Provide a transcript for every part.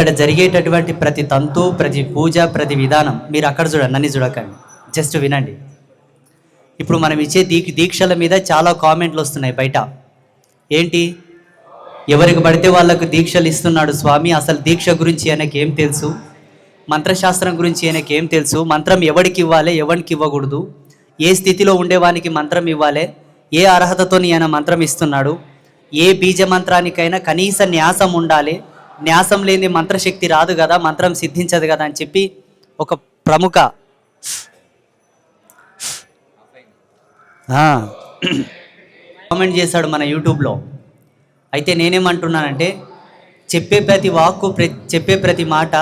ఇక్కడ జరిగేటటువంటి ప్రతి తంతు ప్రతి పూజ ప్రతి విధానం మీరు అక్కడ చూడండి నన్ను చూడకండి. జస్ట్ వినండి. ఇప్పుడు మనం ఇచ్చే దీ దీక్షల మీద చాలా కామెంట్లు వస్తున్నాయి బయట. ఏంటి? ఎవరికి పడితే వాళ్ళకు దీక్షలు ఇస్తున్నాడు స్వామి. అసలు దీక్ష గురించి ఆయనకి ఏం తెలుసు? మంత్రశాస్త్రం గురించి ఆయనకి ఏం తెలుసు? మంత్రం ఎవడికి ఇవ్వాలి? ఎవరికి ఇవ్వకూడదు? ఏ స్థితిలో ఉండేవానికి మంత్రం ఇవ్వాలి? ఏ అర్హతతోని ఆయన మంత్రం ఇస్తున్నాడు? ఏ బీజ మంత్రానికైనా కనీస న్యాసం ఉండాలి? న్యాసం లేని మంత్రశక్తి రాదు కదా మంత్రం సిద్ధించదు కదా అని చెప్పి ఒక ప్రముఖ కామెంట్ చేశాడు మన యూట్యూబ్లో. అయితే నేనేమంటున్నానంటే చెప్పే ప్రతి వాక్కు ప్ర చెప్పే ప్రతి మాట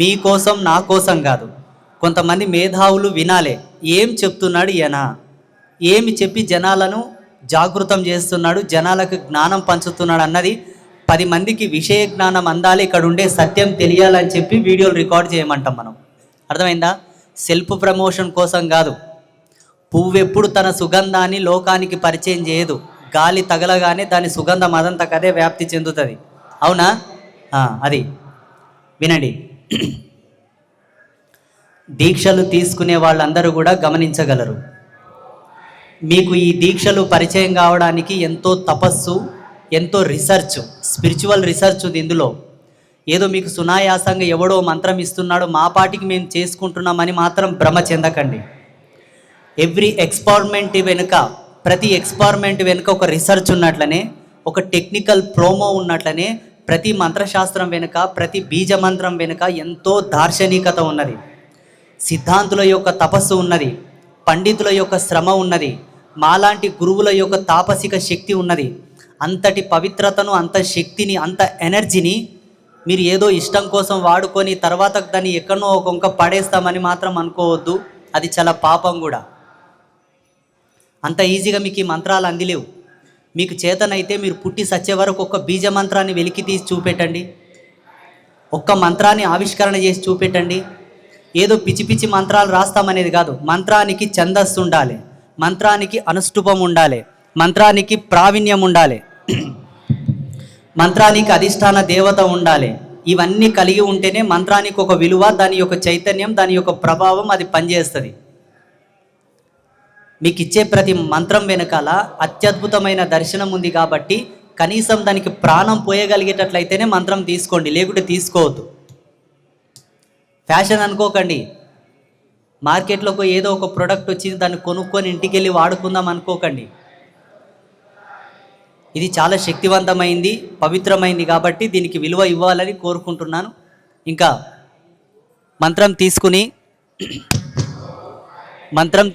మీకోసం నా కోసం కాదు. కొంతమంది మేధావులు వినాలే. ఏం చెప్తున్నాడు ఈయన? ఏమి చెప్పి జనాలను జాగృతం చేస్తున్నాడు జనాలకు జ్ఞానం పంచుతున్నాడు అన్నది పది మందికి విషయ జ్ఞానం అందాలి ఇక్కడ ఉండే సత్యం తెలియాలని చెప్పి వీడియోలు రికార్డ్ చేయమంటాం మనం. అర్థమైందా? సెల్ఫ్ ప్రమోషన్ కోసం కాదు. పువ్వెప్పుడు తన సుగంధాన్ని లోకానికి పరిచయం చేయదు. గాలి తగలగానే దాని సుగంధం అదంతా కదే వ్యాప్తి చెందుతుంది. అవునా? అది. వినండి. దీక్షలు తీసుకునే వాళ్ళందరూ కూడా గమనించగలరు. మీకు ఈ దీక్షలు పరిచయం కావడానికి ఎంతో తపస్సు ఎంతో రీసెర్చ్ స్పిరిచువల్ రీసెర్చ్ ఉంది ఇందులో. ఏదో మీకు సునాయాసంగా ఎవడో మంత్రం ఇస్తున్నాడో మా పాటికి మేము చేసుకుంటున్నామని మాత్రం భ్రమ చెందకండి. ఎవ్రీ ఎక్స్పెరిమెంట్ వెనుక ప్రతి ఎక్స్పార్మెంట్ వెనుక ఒక రీసెర్చ్ ఉన్నట్లనే ఒక టెక్నికల్ ప్రోమో ఉన్నట్లనే ప్రతి మంత్రశాస్త్రం వెనుక ప్రతి బీజ మంత్రం వెనుక ఎంతో దార్శనికత ఉన్నది. సిద్ధాంతుల యొక్క తపస్సు ఉన్నది. పండితుల యొక్క శ్రమ ఉన్నది. మాలాంటి గురువుల యొక్క తాపసిక శక్తి ఉన్నది. అంతటి పవిత్రతను అంత శక్తిని అంత ఎనర్జీని మీరు ఏదో ఇష్టం కోసం వాడుకొని తర్వాత దాన్ని ఎక్కడనో ఒక్కొక్క పడేస్తామని మాత్రం అనుకోవద్దు. అది చాలా పాపం కూడా. అంత ఈజీగా మీకు ఈ మంత్రాలు అందిలేవు. మీకు చేతనైతే మీరు పుట్టి సచ్చే వరకు ఒక్క బీజ మంత్రాన్ని వెలికి తీసి చూపెట్టండి. ఒక్క మంత్రాన్ని ఆవిష్కరణ చేసి చూపెట్టండి. ఏదో పిచ్చి పిచ్చి మంత్రాలు రాస్తామనేది కాదు. మంత్రానికి ఛందస్సు ఉండాలి. మంత్రానికి అనుష్ఠుపం ఉండాలి. మంత్రానికి ప్రావీణ్యం ఉండాలి. మంత్రానికి అధిష్టాన దేవత ఉండాలి. ఇవన్నీ కలిగి ఉంటేనే మంత్రానికి ఒక విలువ దాని యొక్క చైతన్యం దాని యొక్క ప్రభావం అది పనిచేస్తుంది. మీకు ఇచ్చే ప్రతి మంత్రం వెనకాల అత్యద్భుతమైన దర్శనం ఉంది కాబట్టి కనీసం దానికి ప్రాణం పోయగలిగేటట్లయితేనే మంత్రం తీసుకోండి లేకుంటే తీసుకోవద్దు. ఫ్యాషన్ అనుకోకండి. మార్కెట్లోకి ఏదో ఒక ప్రోడక్ట్ వచ్చింది దాన్ని కొనుక్కొని ఇంటికి వెళ్ళి వాడుకుందాం అనుకోకండి. ఇది చాలా శక్తివంతమైంది పవిత్రమైంది కాబట్టి దీనికి విలువ ఇవ్వాలని కోరుకుంటున్నాను. ఇంకా మంత్రం తీసుకుని మంత్రం